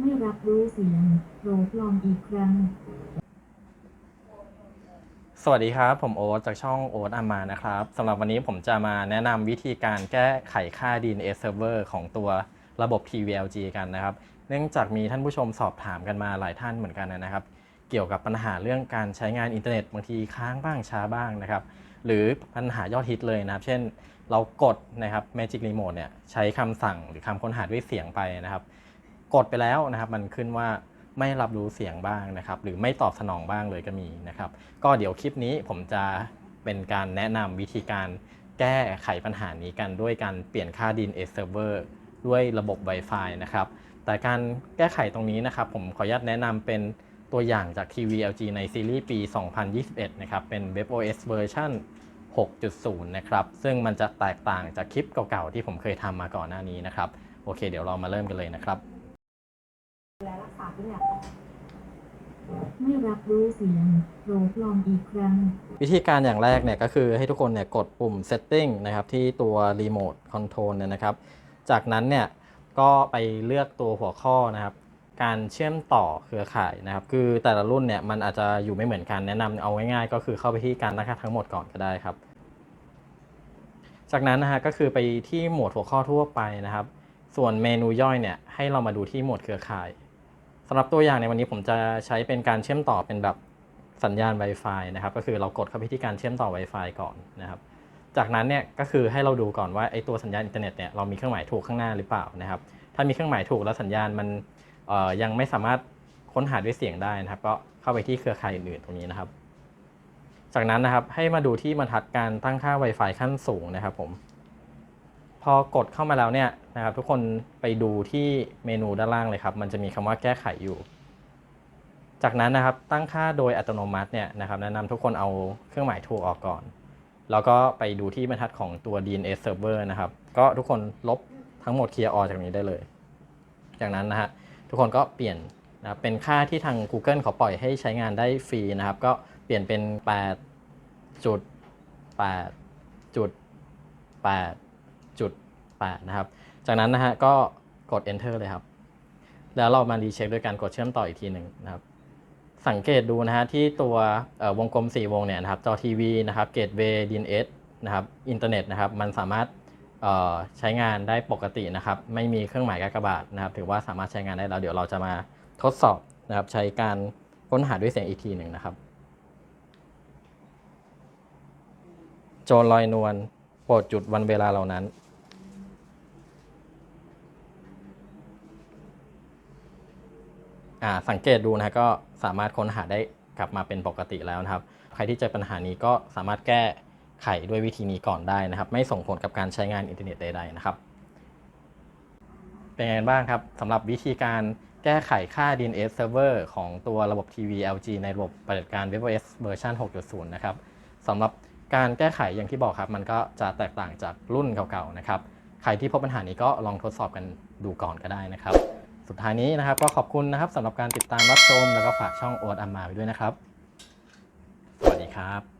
ไม่รับรู้เสียงโปรดลองอีกครั้ง สวัสดีครับ ผมโอ๊ตจากช่องโอ๊ตอามานะครับสำหรับวันนี้ผมจะมาแนะนำวิธีการแก้ไขค่า DNS Server ของตัวระบบ TVLG กันนะครับ เนื่องจากมีท่านผู้ชมสอบถามกันมาหลายท่านเหมือนกันนะครับ เกี่ยวกับปัญหาเรื่องการใช้งานอินเทอร์เน็ตบางทีค้างบ้างช้าบ้างนะครับ หรือปัญหายอดฮิตเลยนะครับ เช่นเรากดนะครับ Magic Remote เนี่ยใช้คำสั่งหรือคำค้นหาด้วยเสียงไปนะครับ กดไปแล้วนะครับมันขึ้นว่าไม่รับรู้เสียงบ้างนะครับ หรือไม่ตอบสนองบ้างเลยก็มีนะครับ ก็เดี๋ยวคลิปนี้ผมจะเป็นการแนะนำวิธีการแก้ไขปัญหานี้กันด้วยการเปลี่ยนค่า DNS server ด้วยระบบ Wi-Fi นะครับ แต่การแก้ไขตรงนี้นะครับ ผมขออนุญาตแนะนำเป็นตัวอย่างจาก TVLG ในซีรีส์ปี 2021 นะครับ เป็น WebOS เวอร์ชัน6.0 นะครับ ซึ่งมันจะแตกต่างจากคลิปเก่าๆ ที่ผมเคยทำมาก่อนหน้านี้นะครับ โอเค เดี๋ยวเรามาเริ่มกันเลยนะครับ และรักษาทุกอย่างไม่รับรู้เสียงโปรดลองอีกครั้ง วิธีการอย่างแรกเนี่ยก็คือให้ทุกคนเนี่ยกดปุ่ม setting นะครับที่ตัว remote control เนี่ยนะครับ จากนั้นเนี่ยก็ไปเลือกตัวหัวข้อนะครับ การเชื่อมต่อเครือข่ายนะครับ คือแต่ละรุ่นเนี่ยมันอาจจะอยู่ไม่เหมือนกันแนะนำเอาง่ายๆ ก็คือเข้าไปที่การตั้งค่าทั้งหมดก่อนก็ได้ครับ จากนั้นนะฮะก็คือไปที่หมวดหัวข้อทั่วไปนะครับ ส่วนเมนูย่อยเนี่ยให้เรามาดูที่หมวดเครือข่าย สำหรับตัวอย่างในวันนี้ผมจะใช้เป็นการเชื่อมต่อเป็นแบบสัญญาณ Wi-Fi นะครับ ก็คือเรากดเข้าไปที่การเชื่อมต่อ Wi-Fi ก่อนนะครับ จากนั้นเนี่ยก็คือให้เราดูก่อนว่าไอ้ตัวสัญญาณอินเทอร์เน็ตเนี่ยเรามีเครื่องหมายถูกข้างหน้าหรือเปล่านะครับ ถ้ามีเครื่องหมายถูกแล้วสัญญาณมันยังไม่สามารถค้นหาด้วยเสียงได้นะครับ ก็เข้าไปที่เครือข่ายอื่นๆตรงนี้นะครับ จากนั้นนะครับให้มาดูที่บรรทัดการตั้งค่า Wi-Fi ขั้นสูงนะครับผม พอกดเข้ามาแล้วเนี่ยนะครับทุกคนไปดูที่เมนูด้านล่างเลยครับ มันจะมีคำว่าแก้ไขอยู่ จากนั้นนะครับตั้งค่าโดยอัตโนมัติเนี่ยนะครับแนะนำทุกคนเอาเครื่องหมายถูกออกก่อน แล้วก็ไปดูที่บรรทัดของตัว DNS server นะครับ ก็ทุกคนลบทั้งหมดเคลียร์ออกจากนี้ได้เลย จากนั้นนะฮะทุกคนก็เปลี่ยนนะเป็นค่าที่ทาง Google เขาปล่อยให้ใช้งานได้ฟรีนะครับ ก็เปลี่ยนเป็น8.8.8 จุดแปดนะครับ จากนั้นนะฮะก็กด enter เลยครับ แล้วเรามารีเช็คด้วยการกดเชื่อมต่ออีกทีหนึ่งนะครับ สังเกตดูนะฮะที่ตัววงกลม 4 วงเนี่ยนะครับ จอทีวีนะครับ เกตเวย์ดีเอสนะครับ อินเทอร์เน็ตนะครับ มันสามารถใช้งานได้ปกตินะครับ ไม่มีเครื่องหมายกากบาทนะครับ ถือว่าสามารถใช้งานได้แล้วเดี๋ยวเราจะมาทดสอบนะครับ ใช้การค้นหาด้วยเสียงอีกทีหนึ่งนะครับ โจรลอยนวลโปรดจุดวันเวลาเหล่านั้น สังเกตดูนะก็สามารถค้นหาได้กลับมาเป็นปกติแล้วนะครับ ใครที่เจอปัญหานี้ก็สามารถแก้ไขด้วยวิธีนี้ก่อนได้นะครับ ไม่ส่งผลกับการใช้งานอินเทอร์เน็ตใดๆนะครับ เป็นไงบ้างครับสำหรับวิธีการแก้ไขค่า DNS server ของตัวระบบ TV LG ในระบบปฏิบัติการ WebOS เวอร์ชัน6.0 นะครับสำหรับการแก้ไขอย่างที่บอกครับ มันก็จะแตกต่างจากรุ่นเก่าๆนะครับ ใครที่พบปัญหานี้ก็ลองทดสอบกันดูก่อนก็ได้นะครับ สุดท้ายนี้นะครับ ก็ขอบคุณนะครับสำหรับการติดตามรับชม แล้วก็ฝากช่องโอ๊ตอัมาไว้ด้วยนะครับ สวัสดีครับ